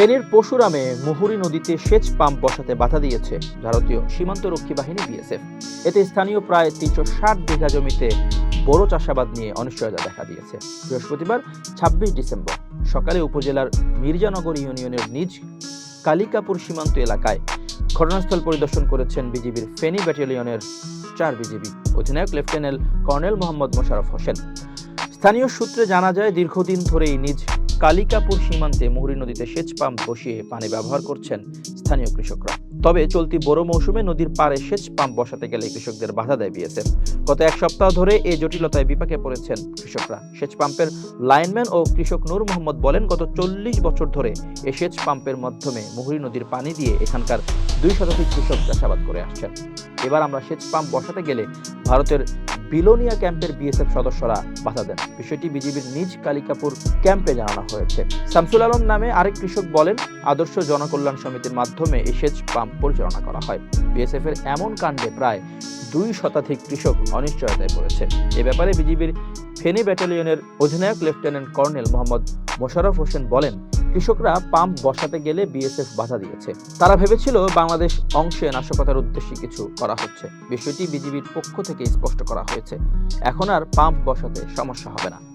ফেনীর পশুরামে মুহুরী নদীতে সেচ পাম্প বসাতে বাধা দিয়েছে ভারতীয় সীমান্তরক্ষী বাহিনী বিএসএফ। এতে স্থানীয় প্রায় তিনশো ষাট বিঘা জমিতে বড় চাষাবাদ নিয়ে অনিশ্চয়তা দেখা দিয়েছে। বৃহস্পতিবার ছাব্বিশ ডিসেম্বর সকালে উপজেলার মির্জানগর ইউনিয়নের নিজ কালিকাপুর সীমান্ত এলাকায় ঘটনাস্থল পরিদর্শন করেছেন বিজিবির ফেনী ব্যাটালিয়নের চার বিজিবি অধিনায়ক লেফটেন্যান্ট কর্নেল মোহাম্মদ মোশারফ হোসেন। স্থানীয় সূত্রে জানা যায়, দীর্ঘদিন ধরেই নিজ কালিকাপুর সীমান্তে মুহুরী নদীতে সেচ পাম্প বসিয়ে পানি ব্যবহার করছেন স্থানীয় কৃষকরা। তবে চলতি বড় মৌসুমে নদীর পাড়ে সেচ পাম্প বসাতে গেলে কৃষকদের বাধা দেয় বিএসএফ। গত এক সপ্তাহ ধরে এই জটিলতায় বিপাকে পড়েছেন কৃষকরা। সেচ পাম্পের লাইনম্যান ও কৃষক নূর মোহাম্মদ বলেন, গত চল্লিশ বছর ধরে এই সেচ পাম্পের মাধ্যমে মুহুরী নদীর পানি দিয়ে এখানকার দুই শতাধিক কৃষক চাষাবাদ করে আসছেন। এবার আমরা সেচ পাম্প বসাতে গেলে ভারতের বিলোনিয়া ক্যাম্পের বিএসএফ সদস্যরা বাধা দেন। বিষয়টি বিজিবির নিজ কালিকাপুর ক্যাম্পে জানানো হয়েছে। শামসুল আলম নামে আরেক কৃষক বলেন, আদর্শ জনকল্যাণ সমিতির মাধ্যমে এই সেচ পাম্প পরিচালনা করা হয়। বিএসএফ এর এমন কাণ্ডে প্রায় দুই শতাধিক কৃষক অনিশ্চয়তায় পড়েছে। এ ব্যাপারে বিজিবির ফেনী ব্যাটালিয়নের অধিনায়ক লেফটেন্যান্ট কর্নেল মোহাম্মদ মোশাররফ হোসেন বলেন কৃষকরা পাম্প বসাতে গেলে বিএসএফ বাধা দিয়েছে। তারা ভেবেছিল বাংলাদেশ অংশে নাশকতার উদ্দেশ্যে কিছু করা হচ্ছে। বিষয়টি বিজিবির পক্ষ থেকে স্পষ্ট করা হয়েছে। এখন আর পাম্প বসাতে সমস্যা হবে না।